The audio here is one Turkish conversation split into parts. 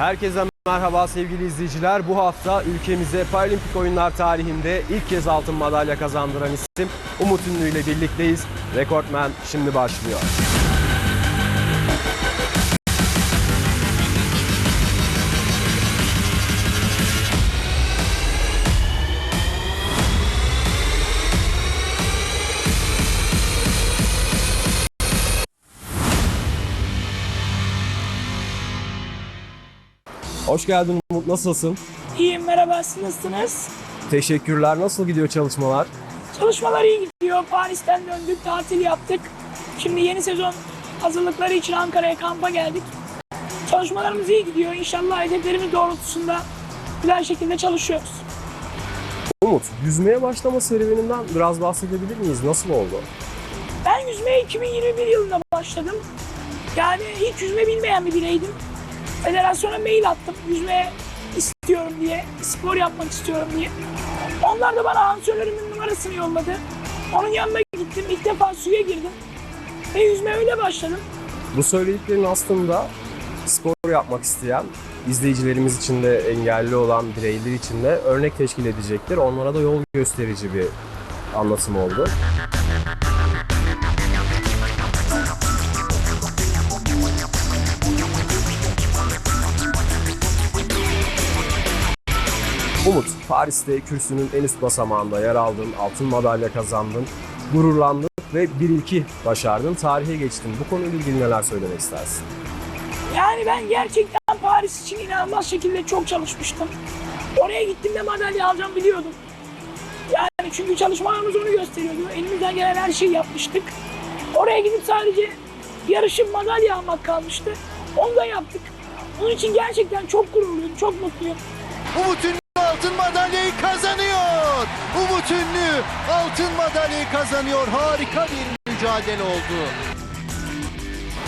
Herkese merhaba sevgili izleyiciler. Bu hafta ülkemize Paralimpik oyunlar tarihinde ilk kez altın madalya kazandıran isim Umut Ünlü ile birlikteyiz. Rekortmen şimdi başlıyor. Hoş geldin Umut. Nasılsın? İyiyim merhaba siz nasılsınız? Teşekkürler. Nasıl gidiyor çalışmalar? Çalışmalar iyi gidiyor. Paris'ten döndük, tatil yaptık. Şimdi yeni sezon hazırlıkları için Ankara'ya kampa geldik. Çalışmalarımız iyi gidiyor. İnşallah hedeflerimiz doğrultusunda güzel şekilde çalışıyoruz. Umut, yüzmeye başlama serüveninden biraz bahsedebilir miyiz? Nasıl oldu? Ben yüzmeye 2021 yılında başladım. Yani hiç yüzme bilmeyen bir bireydim. Federasyona mail attım. Yüzmeye istiyorum diye, spor yapmak istiyorum diye. Onlar da bana antrenörümün numarasını yolladı. Onun yanına gittim. İlk defa suya girdim. Ve yüzmeye öyle başladım. Bu söylediklerin aslında spor yapmak isteyen izleyicilerimiz için de engelli olan bireyler için de örnek teşkil edecektir. Onlara da yol gösterici bir anlatım oldu. Umut, Paris'te kürsünün en üst basamağında yer aldın, altın madalya kazandın, gururlandın ve bir ilki başardın, tarihe geçtin. Bu konuyla ilgili neler söylemek istersin? Yani ben gerçekten Paris için inanılmaz şekilde çok çalışmıştım. Oraya gittiğimde madalya alacağım biliyordum. Yani çünkü çalışmalarımız onu gösteriyordu. Elimizden gelen her şeyi yapmıştık. Oraya gidip sadece yarışıp madalya almak kalmıştı. Onu da yaptık. Onun için gerçekten çok gururluyum, çok mutluyum. Umut altın madalyayı kazanıyor. Umut Ünlü altın madalyayı kazanıyor. Harika bir mücadele oldu.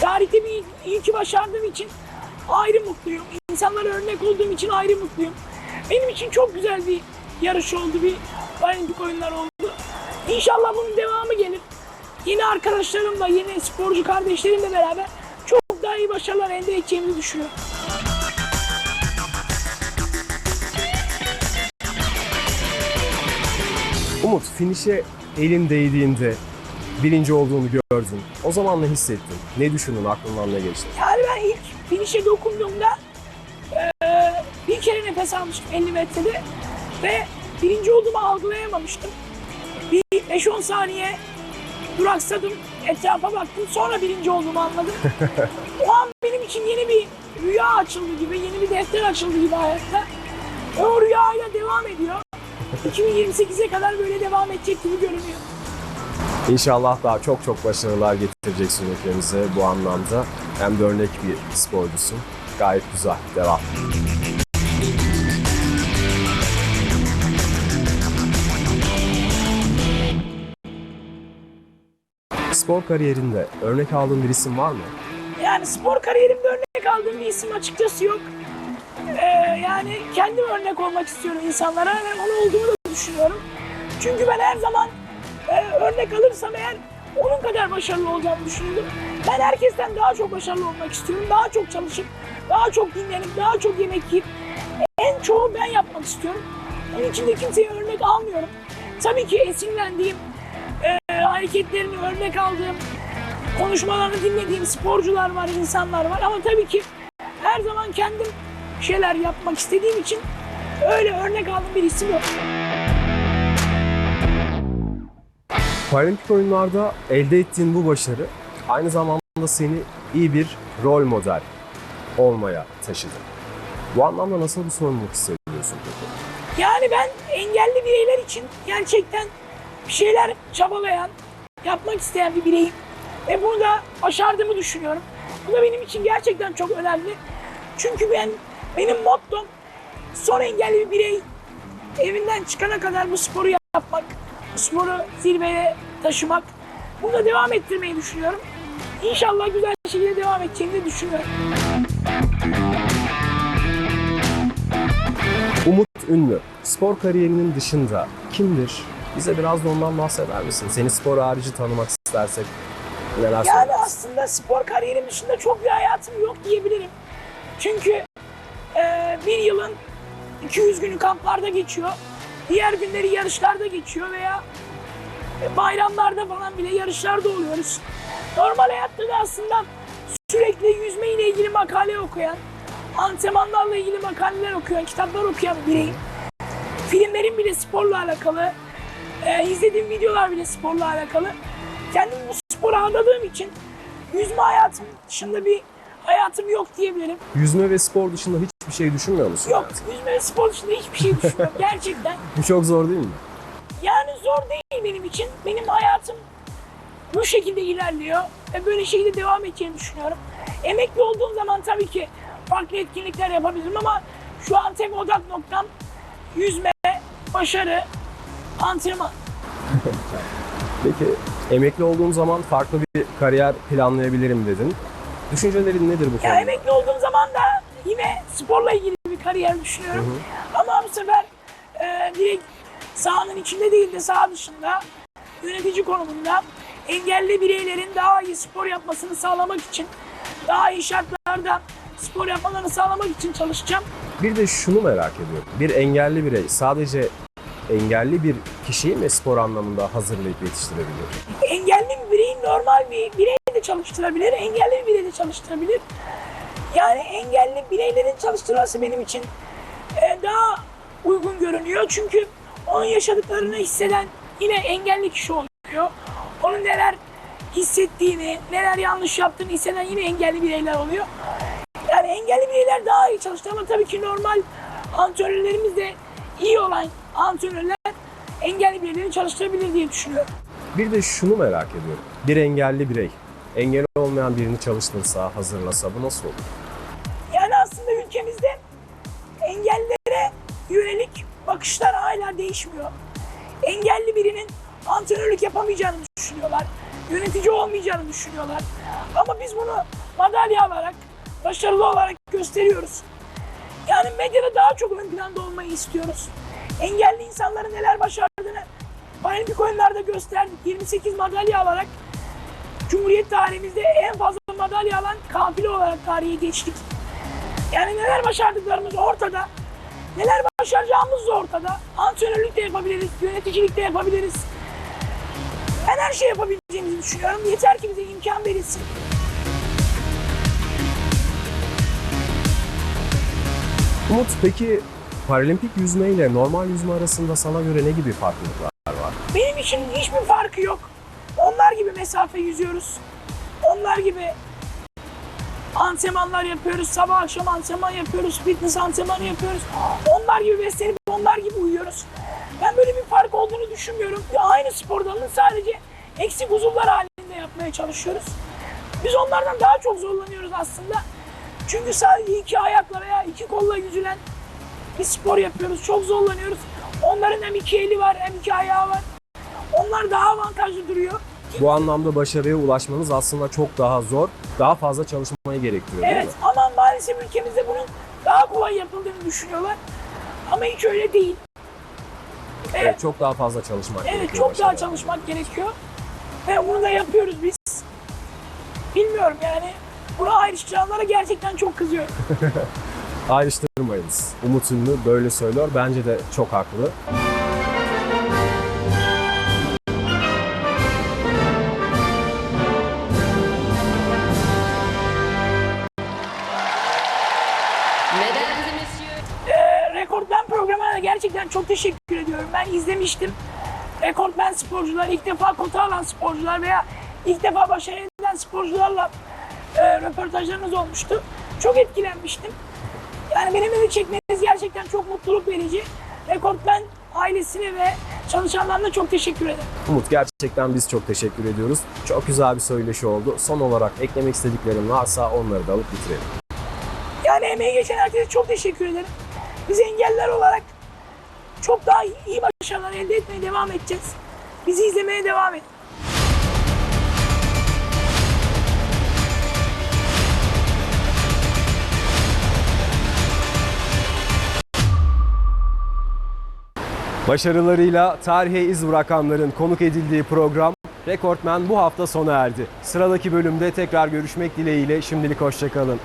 Tarihte bir ilki başardığım için ayrı mutluyum. İnsanlara örnek olduğum için ayrı mutluyum. Benim için çok güzel bir yarış oldu, bir Paralimpik oyunlar oldu. İnşallah bunun devamı gelir. Yeni arkadaşlarımla, yeni sporcu kardeşlerimle beraber çok daha iyi başarılar elde edeceğimizi düşünüyorum. Umut, finişe elin değdiğinde birinci olduğunu gördün. O zaman ne hissettin? Ne düşündün? Aklından ne geçti? Yani ben ilk finişe dokunduğumda eee, bir kere nefes almıştım 50 metrede ve birinci olduğumu algılayamamıştım. Bir 5-10 saniye duraksadım, etrafa baktım sonra birinci olduğumu anladım. o an benim için yeni bir rüya açıldı gibi, yeni bir defter açıldı gibi hayatta. O rüyayla devam ediyor. 2028'e kadar böyle devam edecek gibi görünüyor. İnşallah daha çok çok başarılar getireceksin ülkemize bu anlamda. Hem de örnek bir sporcusun. Gayet güzel. Devam. Spor kariyerinde örnek aldığın bir isim var mı? Yani spor kariyerimde örnek aldığım bir isim açıkçası yok. Ee, yani kendim örnek olmak istiyorum insanlara ve onu olduğumu da düşünüyorum. Çünkü ben her zaman e, örnek alırsam eğer onun kadar başarılı olacağımı düşünüyorum. Ben herkesten daha çok başarılı olmak istiyorum. Daha çok çalışıp, daha çok dinlenip, daha çok yemek yiyip en çoğu ben yapmak istiyorum. Onun için de kimseye örnek almıyorum. Tabii ki esinlendiğim, e, hareketlerini örnek aldığım, konuşmalarını dinlediğim sporcular var, insanlar var ama tabii ki her zaman kendim şeyler yapmak istediğim için öyle örnek aldığım bir isim yok. Paralimpik oyunlarda elde ettiğin bu başarı aynı zamanda seni iyi bir rol model olmaya taşıdı. Bu anlamda nasıl bir sorumluluk hissediyorsun peki? Yani ben engelli bireyler için gerçekten bir şeyler çabalayan, yapmak isteyen bir bireyim. Ve bunu da başardığımı düşünüyorum. Bu da benim için gerçekten çok önemli. Çünkü ben benim mottom son engelli bir birey evinden çıkana kadar bu sporu yapmak, bu sporu zirveye taşımak. Bunu da devam ettirmeyi düşünüyorum. İnşallah güzel şekilde devam edeceğini de düşünüyorum. Umut Ünlü, spor kariyerinin dışında kimdir? Bize biraz da ondan bahseder misin? Seni spor harici tanımak istersek neler Yani aslında spor kariyerim dışında çok bir hayatım yok diyebilirim. Çünkü bir yılın 200 günü kamplarda geçiyor. Diğer günleri yarışlarda geçiyor veya bayramlarda falan bile yarışlarda oluyoruz. Normal hayatta da aslında sürekli yüzme ile ilgili makale okuyan, antrenmanlarla ilgili makaleler okuyan, kitaplar okuyan biriyim. Filmlerim bile sporla alakalı, e, izlediğim videolar bile sporla alakalı. Kendimi bu spora adadığım için yüzme hayatım dışında bir hayatım yok diyebilirim. Yüzme ve spor dışında hiçbir şey düşünmüyor musun? Yok, yüzme ve spor dışında hiçbir şey düşünmüyorum gerçekten. Bu çok zor değil mi? Yani zor değil benim için. Benim hayatım bu şekilde ilerliyor ve böyle şekilde devam edeceğini düşünüyorum. Emekli olduğum zaman tabii ki farklı etkinlikler yapabilirim ama şu an tek odak noktam yüzme, başarı, antrenman. Peki emekli olduğum zaman farklı bir kariyer planlayabilirim dedin. Düşüncelerin nedir bu Ya konuda? emekli olduğum zaman da yine sporla ilgili bir kariyer düşünüyorum. Ama bu sefer e, direkt sahanın içinde değil de saha dışında yönetici konumunda engelli bireylerin daha iyi spor yapmasını sağlamak için, daha iyi şartlarda spor yapmalarını sağlamak için çalışacağım. Bir de şunu merak ediyorum. Bir engelli birey sadece engelli bir kişiyi mi spor anlamında hazırlayıp yetiştirebilir? Engelli bir bireyi normal bir birey çalıştırabilir, engelli bir birey de çalıştırabilir. Yani engelli bireylerin çalıştırılması benim için e, daha uygun görünüyor. Çünkü onun yaşadıklarını hisseden yine engelli kişi oluyor. Onun neler hissettiğini, neler yanlış yaptığını hisseden yine engelli bireyler oluyor. Yani engelli bireyler daha iyi çalıştı ama tabii ki normal antrenörlerimiz de iyi olan antrenörler engelli bireyleri çalıştırabilir diye düşünüyorum. Bir de şunu merak ediyorum. Bir engelli birey engeli olmayan birini çalıştırsa, hazırlasa bu nasıl olur? Yani aslında ülkemizde engellilere yönelik bakışlar hala değişmiyor. Engelli birinin antrenörlük yapamayacağını düşünüyorlar. Yönetici olmayacağını düşünüyorlar. Ama biz bunu madalya alarak, başarılı olarak gösteriyoruz. Yani medyada daha çok ön planda olmayı istiyoruz. Engelli insanların neler başardığını Paralimpik oyunlarda gösterdik. 28 madalya alarak Cumhuriyet tarihimizde en fazla madalya alan kafile olarak tarihe geçtik. Yani neler başardıklarımız ortada. Neler başaracağımız da ortada. Antrenörlük de yapabiliriz, yöneticilik de yapabiliriz. Ben her şey yapabileceğimizi düşünüyorum. Yeter ki bize imkan verilsin. Umut peki paralimpik yüzme ile normal yüzme arasında sana göre ne gibi farklılıklar var? Benim için hiçbir farkı yok. Onlar gibi mesafe yüzüyoruz. Onlar gibi antrenmanlar yapıyoruz. Sabah akşam antrenman yapıyoruz. Fitness antrenmanı yapıyoruz. Onlar gibi beslenip onlar gibi uyuyoruz. Ben böyle bir fark olduğunu düşünmüyorum. Ya aynı spor dalını sadece eksik uzuvlar halinde yapmaya çalışıyoruz. Biz onlardan daha çok zorlanıyoruz aslında. Çünkü sadece iki ayakla veya iki kolla yüzülen bir spor yapıyoruz. Çok zorlanıyoruz. Onların hem iki eli var hem iki ayağı var. Onlar daha avantajlı duruyor. Bu anlamda başarıya ulaşmanız aslında çok daha zor, daha fazla çalışmayı gerektiriyor değil Evet mi? ama maalesef ülkemizde bunun daha kolay yapıldığını düşünüyorlar. Ama hiç öyle değil. Evet, Evet, çok daha fazla çalışmak evet gerekiyor. çok daha başarıya. çalışmak gerekiyor. Ve bunu da yapıyoruz biz. Bilmiyorum yani. Buna ayrıştıranlara gerçekten çok kızıyorum. Ayrıştırmayınız. Umut Ünlü böyle söylüyor. Bence de çok haklı. Gerçekten çok teşekkür ediyorum. Ben izlemiştim. Rekortmen sporcular, ilk defa kota alan sporcular veya ilk defa başarı eden sporcularla e, röportajlarınız olmuştu. Çok etkilenmiştim. Yani benimle de çekmeniz gerçekten çok mutluluk verici. Rekortmen ailesine ve çalışanlarına çok teşekkür ederim. Umut gerçekten biz çok teşekkür ediyoruz. Çok güzel bir söyleşi oldu. Son olarak eklemek istediklerin varsa onları da alıp bitirelim. Yani emeği geçen herkese çok teşekkür ederim. Biz engeller olarak çok daha iyi başarılar elde etmeye devam edeceğiz. Bizi izlemeye devam edin. Başarılarıyla tarihe iz bırakanların konuk edildiği program Rekortmen bu hafta sona erdi. Sıradaki bölümde tekrar görüşmek dileğiyle şimdilik hoşçakalın.